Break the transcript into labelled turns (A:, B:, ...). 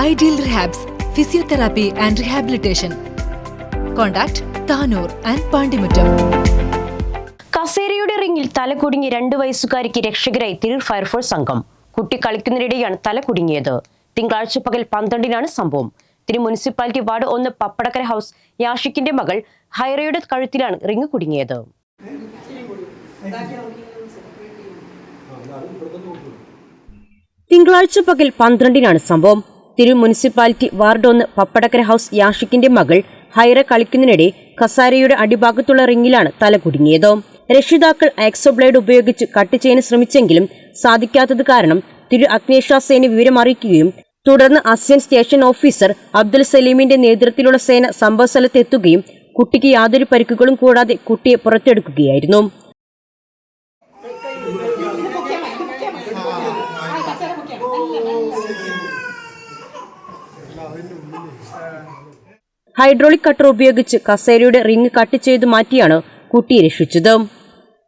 A: Ideal rehabs physiotherapy and rehabilitation contact Tanur and Pandimuttam
B: കസേരയുടെ റിങ്ങിൽ തല കുടുങ്ങി രണ്ടു വയസ്സുകാരിക്ക് രക്ഷകരായി തിരൂർ ഫയർഫോഴ്സ് സംഘം. കുട്ടി കളിക്കുന്നതിനിടെയാണ് തല കുടുങ്ങിയത് തിങ്കളാഴ്ച പകൽ പന്ത്രണ്ടിനാണ് സംഭവം. തിരു മുനിസിപ്പാലിറ്റി വാർഡ് ഒന്ന് പപ്പടക്കര ഹൗസ് യാഷിക്കിന്റെ മകൾ ഹൈറയുടെ കഴുത്തിലാണ് റിങ് കുടുങ്ങിയത്. തിങ്കളാഴ്ച പകൽ പന്ത്രണ്ടിനാണ് സംഭവം. തിരു മുനിസിപ്പാലിറ്റി വാർഡ് ഒന്ന് പപ്പടക്കര ഹൌസ് യാഷിക്കിന്റെ മകൾ ഹൈറ കളിക്കുന്നതിനിടെ കസാരയുടെ അടിഭാഗത്തുള്ള റിങ്ങിലാണ് തല കുടുങ്ങിയത്. രക്ഷിതാക്കൾ ആക്സോബ്ലേഡ് ഉപയോഗിച്ച് കട്ട് ചെയ്യാൻ ശ്രമിച്ചെങ്കിലും സാധിക്കാത്തത് കാരണം തിരു അഗ്നിരക്ഷാ സേന വിവരം അറിയിക്കുകയും തുടർന്ന് അസിസ്റ്റന്റ് സ്റ്റേഷൻ ഓഫീസർ അബ്ദുൽ സലീമിന്റെ നേതൃത്വത്തിലുള്ള സേന സംഭവസ്ഥലത്തെത്തുകയും കുട്ടിക്ക് യാതൊരു പരിക്കുകളും കൂടാതെ കുട്ടിയെ പുറത്തെടുക്കുകയായിരുന്നു. ഹൈഡ്രോളിക് കട്ടർ ഉപയോഗിച്ച് കസേരയുടെ റിംഗ് കട്ട് ചെയ്ത് മാറ്റിയാണ് കുട്ടി രക്ഷിച്ചത്.